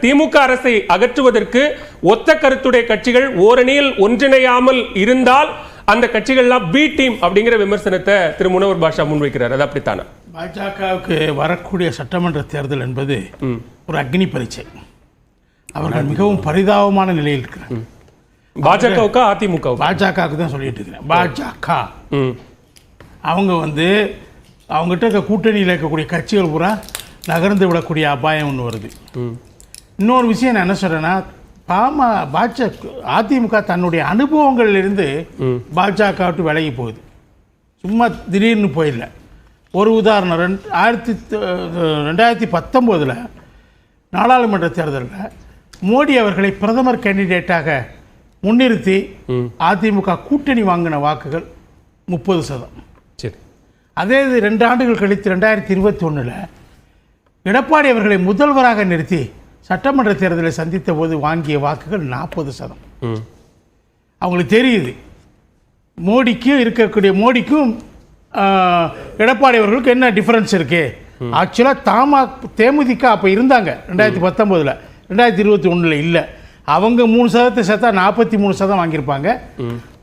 திமுக அரசை அகற்றுவதற்கு ஒத்த கருத்துடைய கட்சிகள் ஓரணியில் ஒன்றிணையாமல் இருந்தால் அந்த கட்சிகள்லாம் பி டீம் அப்படிங்கிற விமர்சனத்தை திரு முனவர் பாஷா முன்வைக்கிறார். அது அப்படித்தானே? பாஜகவுக்கு வரக்கூடிய சட்டமன்ற தேர்தல் என்பது ஒரு அக்னி பரீட்சை. அவர்கள் மிகவும் பரிதாபமான நிலையில் இருக்கிறார் பாஜகவுக்கா அதிமுகவுக்கா? பாஜகவுக்கு தான் சொல்லிட்டு இருக்கிறேன். பாஜக. ம். அவங்க வந்து அவங்ககிட்ட இருக்க கூட்டணியில் இருக்கக்கூடிய கட்சிகள் பூரா நகர்ந்து விடக்கூடிய அபாயம் ஒன்று வருது. இன்னொரு விஷயம் நான் என்ன சொல்கிறேன்னா பாமா பாஜ அதிமுக தன்னுடைய அனுபவங்களிலிருந்து பாஜக விட்டு விலகி போகுது. சும்மா திடீர்னு போயிடல. ஒரு உதாரணம் ரெண்டு ஆயிரத்தி ரெண்டாயிரத்தி பத்தொம்போதில் நாடாளுமன்ற தேர்தலில் மோடி அவர்களை பிரதமர் கேண்டிடேட்டாக முன்னிறுத்தி அதிமுக கூட்டணி வாங்கின வாக்குகள் முப்பது சதம். சரி. அதே இது ரெண்டு ஆண்டுகள் கழித்து ரெண்டாயிரத்தி இருபத்தி ஒன்றில் எடப்பாடி அவர்களை முதல்வராக நிறுத்தி சட்டமன்ற தேர்தலை சந்தித்த போது வாங்கிய வாக்குகள் நாற்பது சதம். அவங்களுக்கு தெரியுது. மோடிக்கும் இருக்கக்கூடிய மோடிக்கும் எடப்பாடி அவர்களுக்கு என்ன டிஃபரன்ஸ் இருக்கு? ஆக்சுவலாக தாமா தேமுதிக அப்போ இருந்தாங்க ரெண்டாயிரத்தி பத்தொம்போதில். ரெண்டாயிரத்தி இருபத்தி ஒன்றில் இல்லை. அவங்க மூணு சதத்தை சேர்த்தா நாற்பத்தி மூணு சதம் வாங்கியிருப்பாங்க.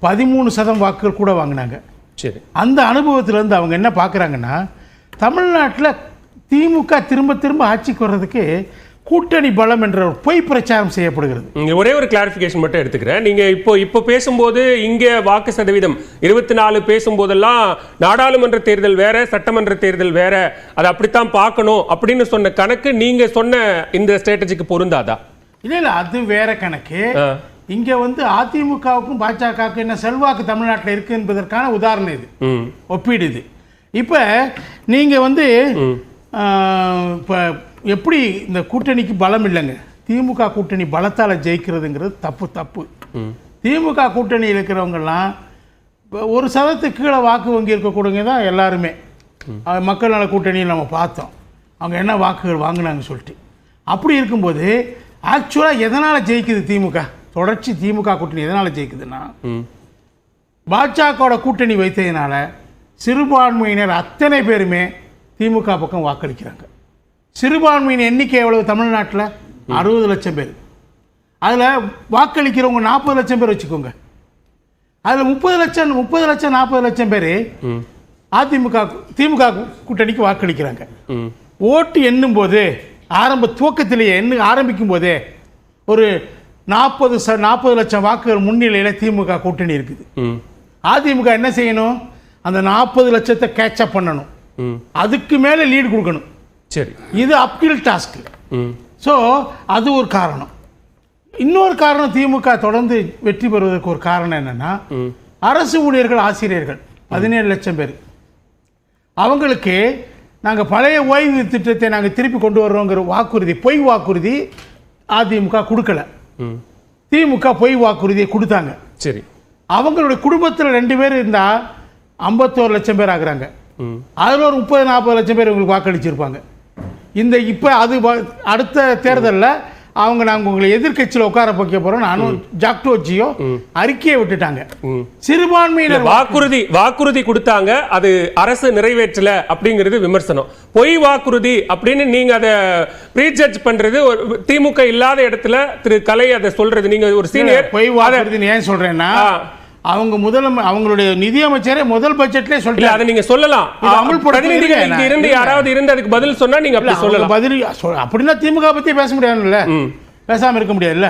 பதிமூணு சதம் வாக்குகள் கூட வாங்கினாங்க. சரி. அந்த அனுபவத்திலேருந்து அவங்க என்ன பார்க்குறாங்கன்னா தமிழ்நாட்டில் திமுக திரும்ப திரும்ப ஆட்சிக்கு வர்றதுக்கு கூட்டணி பலம் என்ற ஒரு பொய் பிரச்சாரம் செய்யப்படுகிறது. இங்க ஒரே ஒரு கிளாரிஃபிகேஷன் மட்டும் எடுத்துக்கிறேன். நீங்க இப்போ இப்போ பேசும்போது இங்க வாக்கு சதவீதம் இருபத்தி நாலு பேசும்போதெல்லாம் நாடாளுமன்ற தேர்தல் வேற சட்டமன்ற தேர்தல் வேற. அதை அப்படித்தான் பார்க்கணும் அப்படின்னு சொன்ன கணக்கு நீங்க சொன்ன இந்த ஸ்ட்ராட்டஜிக்கு பொருந்தாதா? இல்லை இல்லை அது வேற கணக்கு. இங்கே வந்து அதிமுகவுக்கும் பாஜகவுக்கும் என்ன செல்வாக்கு தமிழ்நாட்டில் இருக்கு என்பதற்கான உதாரணம் இது. ஒப்பீடு இது. இப்போ நீங்கள் வந்து இப்போ எப்படி இந்த கூட்டணிக்கு பலம் இல்லைங்க? திமுக கூட்டணி பலத்தால் ஜெயிக்கிறதுங்கிறது தப்பு தப்பு. திமுக கூட்டணியில் இருக்கிறவங்கெல்லாம் ஒரு சதத்துக்கு கீழே வாக்கு வங்கி இருக்கக்கூடியவங்க தான் எல்லாருமே. மக்கள் நல கூட்டணியில் நம்ம பார்த்தோம். அவங்க என்ன வாக்குகள் வாங்கினாங்க சொல்லிட்டு. அப்படி இருக்கும்போது ஆக்சுவலாக எதனால் ஜெயிக்குது திமுக? தொடர்ச்சி திமுக கூட்டணி எதனால் ஜெயிக்குதுன்னா பாஜகவோட கூட்டணி வைத்ததினால சிறுபான்மையினர் அத்தனை பேருமே திமுக பக்கம் வாக்களிக்கிறாங்க. சிறுபான்மையின் எண்ணிக்கை எவ்வளவு தமிழ்நாட்டில்? அறுபது லட்சம் பேர். அதில் வாக்களிக்கிறவங்க நாற்பது லட்சம் பேர் வச்சுக்கோங்க. அதில் முப்பது லட்சம் முப்பது லட்சம் நாற்பது லட்சம் பேர் அதிமுக திமுக கூட்டணிக்கு வாக்களிக்கிறாங்க. ஓட்டு எண்ணும் போது ஆரம்ப துவக்கத்திலேயே எண்ணு ஆரம்பிக்கும் போதே ஒரு நாற்பது ச நாற்பது லட்சம் வாக்குகள் முன்னிலையில் திமுக கூட்டணி இருக்குது. அதிமுக என்ன செய்யணும்? அந்த நாற்பது லட்சத்தை கேட்சப் பண்ணணும். அதுக்கு மேலே லீடு கொடுக்கணும். சரி. இது அப்கில் டாஸ்க் ம். ஸோ அது ஒரு காரணம். இன்னொரு காரணம் திமுக தொடர்ந்து வெற்றி பெறுவதற்கு ஒரு காரணம் என்னன்னா அரசு ஊழியர்கள் ஆசிரியர்கள் பதினேழு லட்சம் பேர். அவங்களுக்கு நாங்கள் பழைய ஓய்வு திட்டத்தை நாங்கள் திருப்பி கொண்டு வர்றோங்கிற வாக்குறுதி பொய் வாக்குறுதி அதிமுக கொடுக்கல. திமுக பொய் வாக்குறுதியை கொடுத்தாங்க. சரி. அவங்களுடைய குடும்பத்தில் ரெண்டு பேர் இருந்தால் ஐம்பத்தோரு லட்சம் பேர் ஆகுறாங்க. அதில் ஒரு முப்பது நாற்பது லட்சம் பேர் உங்களுக்கு வாக்களிச்சிருப்பாங்க. இந்த இப்போ அது அடுத்த தேர்தலில் அவங்க நாங்கள் உங்களை எதிர்க்கட்சியில் உட்கார வைக்க போகிறோம் நானும் ஜாக்டோஜியோ அறிக்கையை விட்டுட்டாங்க. சிறுபான்மையினர் வாக்குறுதி வாக்குறுதி கொடுத்தாங்க. அது அரசு நிறைவேற்றல அப்படிங்கிறது விமர்சனம். பொய் வாக்குறுதி அப்படின்னு நீங்க அதை ப்ரீஜட்ஜ் பண்றது ஒரு திமுக இல்லாத இடத்துல திரு கலை அதை சொல்றது. நீங்க ஒரு சீனியர் பொய் வாக்குறுதின்னு ஏன் சொல்றேன்னா. அவங்க முதல அவங்களுடைய நிதியமைச்சரே முதல் பட்ஜெட்லேயே இல்ல சொல்லிட்டாங்க அதை நீங்க சொல்லலாம் அமல்படுத்த இருந்து. யாராவது இருந்து அதுக்கு பதில் சொன்னா நீங்க அப்படி சொல்லலாம் பதில் அப்படின்னா திமுக பத்தி பேச முடியாதுல்ல. பேசாம இருக்க முடியாதுல்ல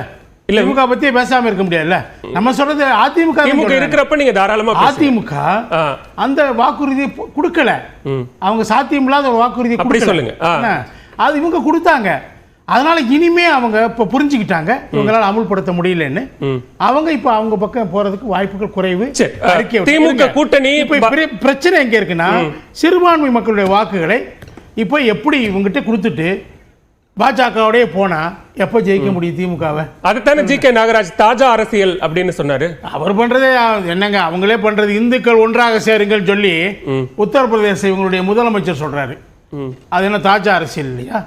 இல்ல. திமுக பத்தி பேசாம இருக்க முடியாதுல்ல நம்ம சொல்றது அதிமுக திமுக. இருக்கிறப்ப நீங்க தாராளமா. அதிமுக. அந்த வாக்குறுதி கொடுக்கல. அவங்க சாத்தியமில்லாத ஒரு வாக்குறுதி அப்படி கொடுக்கல. சொல்லுங்க. அது இவங்க கொடுத்தாங்க அதனால இனிமே அவங்க இப்ப புரிஞ்சுக்கிட்டாங்க. இவங்களால அமுல்படுத்த முடியலன்னு. அவங்க இப்ப அவங்க பக்கம் போறதுக்கு வாய்ப்புகள் குறைவு திமுக. கூட்டணி பிரச்சனை எங்க இருக்குன்னா சிறுபான்மை மக்களுடைய வாக்குகளை இப்ப எப்படி இவங்ககிட்ட கொடுத்துட்டு பாஜகவோடய போனா எப்ப ஜெயிக்க முடியும் திமுகவை? அதுதானே ஜி கே நாகராஜ் தாஜா அரசியல் அப்படின்னு சொன்னாரு. அவர் பண்றதே என்னங்க அவங்களே பண்றது இந்துக்கள் ஒன்றாக சேருங்கள் சொல்லி உத்தரப்பிரதேச இவங்களுடைய முதலமைச்சர் சொல்றாரு. அது என்ன தாஜா அரசியல் இல்லையா.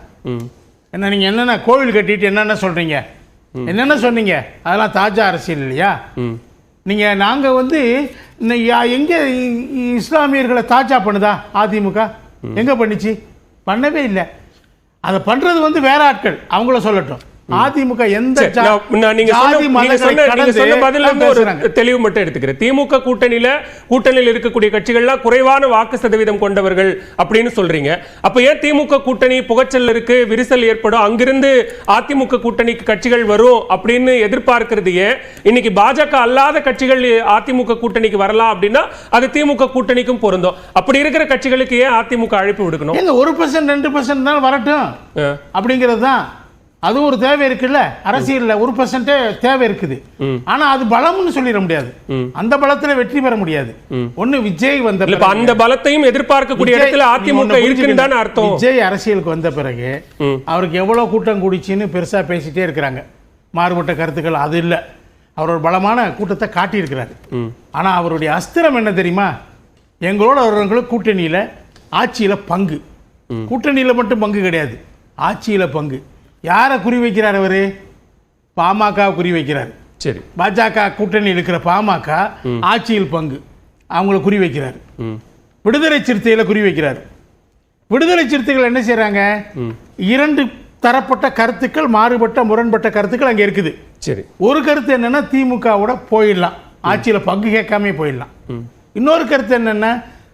என்ன நீங்க என்னென்ன கோவில் கட்டிட்டு என்னென்ன சொல்றீங்க? என்னென்ன சொன்னீங்க? அதெல்லாம் தாஜா அரசியல் இல்லையா? ம். நீங்க நாங்க வந்து எங்க இஸ்லாமியர்களை தாஜா பண்ணுதா அதிமுக? எங்க பண்ணுச்சு? பண்ணவே இல்லை. அதை பண்றது வந்து வேற ஆட்கள். அவங்கள சொல்லட்டும். அதிமுக எந்த நீங்க சொன்ன இருந்து ஒரு. தெளிவு மட்டும் எடுத்துக்கிறேன். திமுக கூட்டணியில கூட்டணியில் இருக்கக்கூடிய கட்சிகள்லாம் குறைவான வாக்கு சதவீதம் கொண்டவர்கள் அப்படின்னு சொல்றீங்க. அப்ப ஏன் திமுக கூட்டணி புகைச்சல் இருக்கு விரிசல் ஏற்படும்? அங்கிருந்து அதிமுக கூட்டணிக்கு கட்சிகள் வரும் அப்படின்னு எதிர்பார்க்கிறது ஏன்? இன்னைக்கு பாஜக அல்லாத கட்சிகள் அதிமுக கூட்டணிக்கு வரலாம் அப்படின்னா அது திமுக கூட்டணிக்கும் பொருந்தும். அப்படி இருக்கிற கட்சிகளுக்கு ஏன் அதிமுக அழைப்பு விடுக்கணும்? ஒரு பர்சன்ட் ரெண்டு பர்சன்ட் தான் வரட்டும். அப்படிங்கிறது தான். அதுவும் ஒரு தேவை இருக்குல்ல? அரசியல்ல ஒரு பர்சன்டே தேவை இருக்குது. ஆனா அது பலம்னு சொல்லிட முடியாது. அந்த பலத்துல வெற்றி பெற முடியாது. ஒண்ணு விஜய் வந்த பிறகு- அந்த பலத்தையும் எதிர்பார்க்கக்கூடிய இடத்துல அதிமுக இருக்குன்னு. அர்த்தம். விஜய் அரசியலுக்கு வந்த பிறகு. அவருக்கு எவ்வளவு கூட்டம் கூடிச்சுன்னு பெருசா பேசிட்டே இருக்கிறாங்க. மாறுபட்ட கருத்துக்கள் அது இல்ல. அவர் ஒரு பலமான கூட்டத்தை காட்டியிருக்கிறாரு. ஆனா அவருடைய அஸ்திரம் என்ன தெரியுமா? எங்களோட அவர்களுக்கு கூட்டணியில ஆட்சியில பங்கு. கூட்டணியில மட்டும் பங்கு கிடையாது. ஆட்சியில பங்கு. யாரை குறி வைக்கிறார் அவரு? பாமக குறி வைக்கிறார். சரி. பாஜக கூட்டணி இருக்கிற பாமக ஆட்சியில் பங்கு. அவங்கள குறி வைக்கிறார். விடுதலை சிறுத்தைகளை குறி வைக்கிறார். விடுதலை சிறுத்தைகள் என்ன செய்றாங்க? இரண்டு தரப்பட்ட கருத்துக்கள் மாறுபட்ட முரண்பட்ட கருத்துக்கள் அங்க இருக்குது. சரி. ஒரு கருத்து என்னன்னா திமுகவோட போயிடலாம். ஆட்சியில பங்கு கேட்காம போயிடலாம். இன்னொரு கருத்து என்னன்னா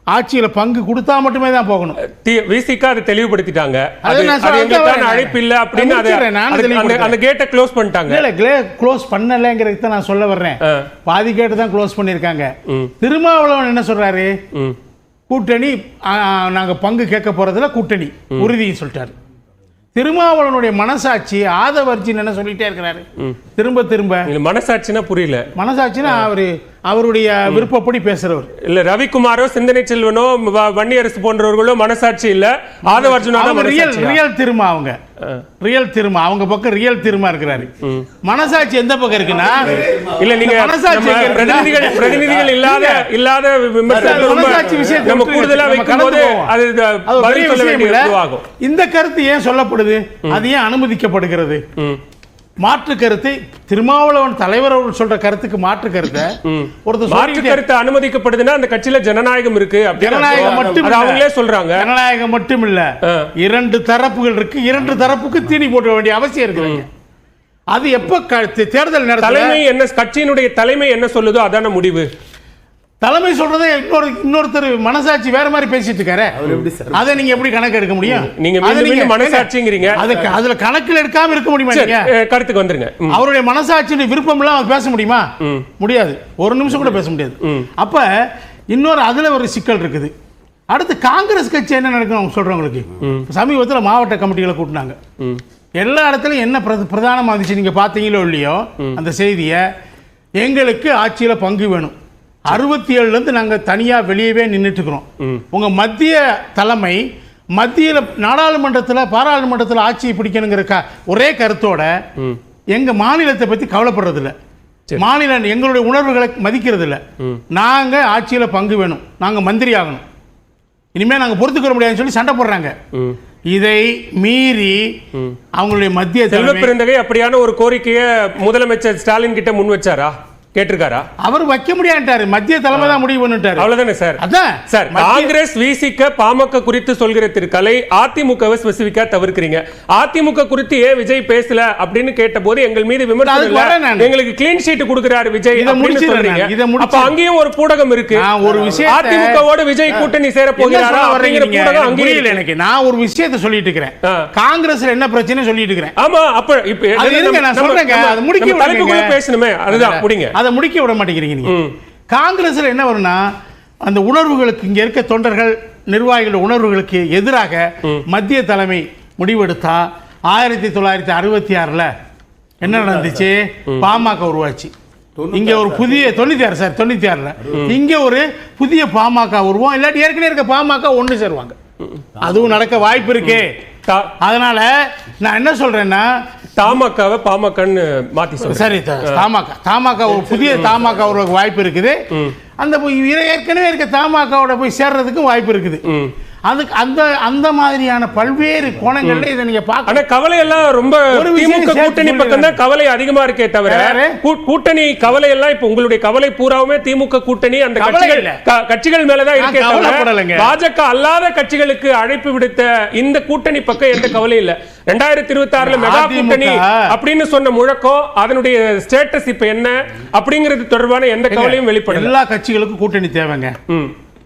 ஆட்சியில பங்கு கொடுத்தா மட்டுமே தான் போகணும். தி- விசிக அதை தெளிவுபடுத்திட்டாங்க. அழைப்பு இல்ல அப்படின்னு அந்த- கேட்டை க்ளோஸ் பண்ணிட்டாங்க. இல்ல க்ளோஸ் பண்ணலைங்கிறது தான் நான் சொல்ல வர்றேன். பாதி கேட்டு தான் க்ளோஸ் பண்ணியிருக்காங்க. திருமாவளவன் என்ன சொல்றாரு? கூட்டணி ஆ, நாங்க பங்கு கேட்க போறதுல கூட்டணி உறுதின்னு சொல்லிட்டாரு. திருமாவளவனுடைய மனசாட்சி ஆதவர்ஜின் என்ன சொல்லிட்டே இருக்கிறாரு? திரும்ப திரும்ப. மனசாட்சினா புரியல. மனசாட்சினா அவரு அவருடைய விருப்பப்படி பேசுறவர். இல்ல ரவிக்குமாரோ சிந்தனை செல்வனோ வன்னியரசு போன்றவர்களோ மனசாட்சி இல்ல. அவங்க ரியல்? ரியல் திருமா அவங்க. ரியல் திருமா. அவங்க பக்கம் ரியல் திருமா இருக்கிறாரு. மனசாட்சி எந்த பக்கம் இருக்குன்னா இல்ல நீங்க மனசாட்சி பிரதிநிதிகள் பிரதிநிதிகள் இல்லாத இல்லாத மனசாட்சி விஷயத்தை நம்ம. கூடுதலா வைக்கும்போது. அது பதில் சொல்ல விஷயம் வேண்டிய இந்த கருத்து ஏன் சொல்லப்படுது? அது ஏன் அனுமதிக்கப்படுகிறது? மாற்று கருத்தை திருமாவளவன் தலைவர் அவர்கள் சொல்ற கருத்துக்கு மாற்று கருத்தை ஒருத்தர் மாற்று கருத்து அனுமதிக்கப்படுதுன்னா அந்த கட்சியில ஜனநாயகம் இருக்கு ஜனநாயகம். மட்டும். அவங்களே சொல்றாங்க. ஜனநாயகம் மட்டும் இல்ல. இரண்டு தரப்புகள் இருக்கு. இரண்டு தரப்புக்கு தீனி போட வேண்டிய அவசியம் இருக்குங்க அது எப்ப தேர்தல் தலைமை என்ன கட்சியினுடைய தலைமை என்ன சொல்லுதோ அதான முடிவு. தலைமை சொல்றதை இன்னொரு இன்னொருத்தர் மனசாட்சி வேற மாதிரி பேசிட்டு இருக்காரு. அதை நீங்க எப்படி கணக்கு எடுக்க முடியும்? நீங்க நீங்க- மனசாட்சிங்கிறீங்க. அதுக்கு அதுல கணக்கில் எடுக்காம இருக்க முடியுமா கருத்துக்கு வந்துருங்க. அவருடைய மனசாட்சியுடைய விருப்பம் எல்லாம் பேச முடியுமா? முடியாது. ஒரு நிமிஷம் கூட பேச முடியாது. அப்ப இன்னொரு அதுல ஒரு சிக்கல் இருக்குது. அடுத்து காங்கிரஸ் கட்சி என்ன நடக்கும் அவங்க சொல்றவங்களுக்கு? சமீபத்தில் மாவட்ட கமிட்டிகளை கூட்டினாங்க. எல்லா இடத்துலயும் என்ன பிரத- பிரதானமா இருந்துச்சு நீங்க பாத்தீங்களோ இல்லையோ அந்த செய்தியை எங்களுக்கு ஆட்சியில பங்கு வேணும். அறுபத்தி ஏழுல இருந்து நாங்க தனியா வெளியவே நின்றுட்டு இருக்கிறோம் உங்க மத்திய தலைமை மத்தியில நாடாளுமன்றத்துல பாராளுமன்றத்துல ஆட்சியை பிடிக்கணுங்கிற க- ஒரே கருத்தோட எங்க மாநிலத்தை பத்தி கவலைப்படுறது இல்ல மாநிலம் எங்களுடைய உணர்வுகளை மதிக்கிறது இல்ல நாங்க ஆட்சியில பங்கு வேணும். நாங்க மந்திரி ஆகணும். இனிமே நாங்க பொறுத்துக்கிற முடியாதுன்னு சொல்லி சண்டை போடுறாங்க. இதை மீறி அவங்களுடைய மத்திய செல்வ தலைமை பெருந்தகை அப்படியான ஒரு கோரிக்கையை முதலமைச்சர் ஸ்டாலின் கிட்ட முன் வச்சாரா? கேட்டிருக்காரா? அவர் வைக்க முடியாட்டாரு மத்திய தலைமை தான் முடிவு பண்ணிட்டாரு. அவ்வளவுதானே சார்? அதான். சார் காங்கிரஸ் விசிக்க பாமக குறித்து சொல்கிற திருக்கலை அதிமுகவை ஸ்பெசிபிக்கா தவிர்க்கிறீங்க. அதிமுக குறித்து ஏன் விஜய் பேசல அப்படின்னு கேட்டபோது எங்கள் மீது விமர்சனம். எங்களுக்கு கிளீன் ஷீட் கொடுக்கிறாரு விஜய் இதை. இதை அப்ப. அங்கேயும் ஒரு பூடகம் இருக்கு. ஒரு விஷயத்தை- அதிமுகவோட விஜய் கூட்டணி சேர போகிறாரா அப்படிங்கிற? பூடகம் அங்கேயும். எனக்கு. நான் ஒரு விஷயத்தை சொல்லிட்டு இருக்கிறேன். காங்கிரஸ்ல என்ன பிரச்சனை சொல்லிட்டு இருக்கிறேன். ஆமா அப்ப இப்ப நான் அது முடிக்க தலைப்புக்குள்ள. பேசணுமே. அதுதான் முடிங்க. அதை முடிக்க விட மாட்டேங்கிறீங்க. காங்கிரஸ்ல என்ன வரும்னா அந்த உணர்வுகளுக்கு இங்க இருக்க தொண்டர்கள் நிர்வாகிகள் உணர்வுகளுக்கு எதிராக மத்திய தலைமை முடிவெடுத்தா ஆயிரத்தி தொள்ளாயிரத்தி அறுபத்தி ஆறுல என்ன நடந்துச்சு? பாமக உருவாச்சு. இங்க ஒரு புதிய தொண்ணூத்தி ஆறு சார் தொண்ணூத்தி ஆறுல. இங்க ஒரு புதிய பாமக உருவம் இல்லாட்டி ஏற்கனவே இருக்க பாமக ஒண்ணு சேருவாங்க. அதுவும் நடக்க வாய்ப்பு இருக்கு. தா- அதனால நான் என்ன சொல்றேன்னா தமாகவை பாமகன்னு மாத்தி சொல்றேன். சரி தமாக தமாக ஒரு புதிய தமாக ஒரு வாய்ப்பு இருக்குது. அந்த ஏற்கனவே இருக்க தமாகவோட போய் சேர்றதுக்கும் வாய்ப்பு இருக்குது. அதுக்கு அந்த அந்த மாதிரியான பல்வேறு கோணங்கள்ல இதை நீங்க பார்க்க ஆனா கவலை எல்லாம் ரொம்ப திமுக கூட்டணி. பக்கம் தான் கவலை அதிகமா இருக்கே தவிர கூட்டணி கவலை எல்லாம் இப்ப உங்களுடைய கவலை பூராவுமே திமுக கூட்டணி அந்த கவலை கட்சிகள் கட்சிகள் மேலதான் இருக்கே தவிர. பாஜக அல்லாத கட்சிகளுக்கு அழைப்பு விடுத்த இந்த கூட்டணி பக்கம் எந்த கவலையும் இல்ல. ரெண்டாயிரத்தி இருபத்தி ஆறுல மெகா கூட்டணி அப்படின்னு சொன்ன முழக்கம் அதனுடைய ஸ்டேட்டஸ் இப்ப என்ன அப்படிங்கிறது தொடர்பான எந்த கவலையும் வெளிப்படல. எல்லா கட்சிகளுக்கும் கூட்டணி தேவைங்க.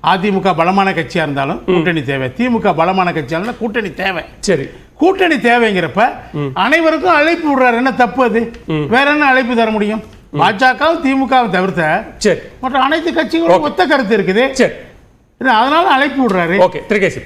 அதிமுக பலமான கட்சியா இருந்தாலும் கூட்டணி தேவை. திமுக பலமான கட்சியா இருந்தாலும் கூட்டணி தேவை. சரி. கூட்டணி தேவைங்கிறப்ப அனைவருக்கும் அழைப்பு விடுறாரு. என்ன தப்பு அது? வேற என்ன அழைப்பு தர முடியும்? பாஜகவும் திமுகவும் தவிர்த்த சரி. மற்ற அனைத்து கட்சிகளும் ஒத்த கருத்து இருக்குது. சரி. அதனால அழைப்பு விடுறாரு. ஓகே. திருகேசி.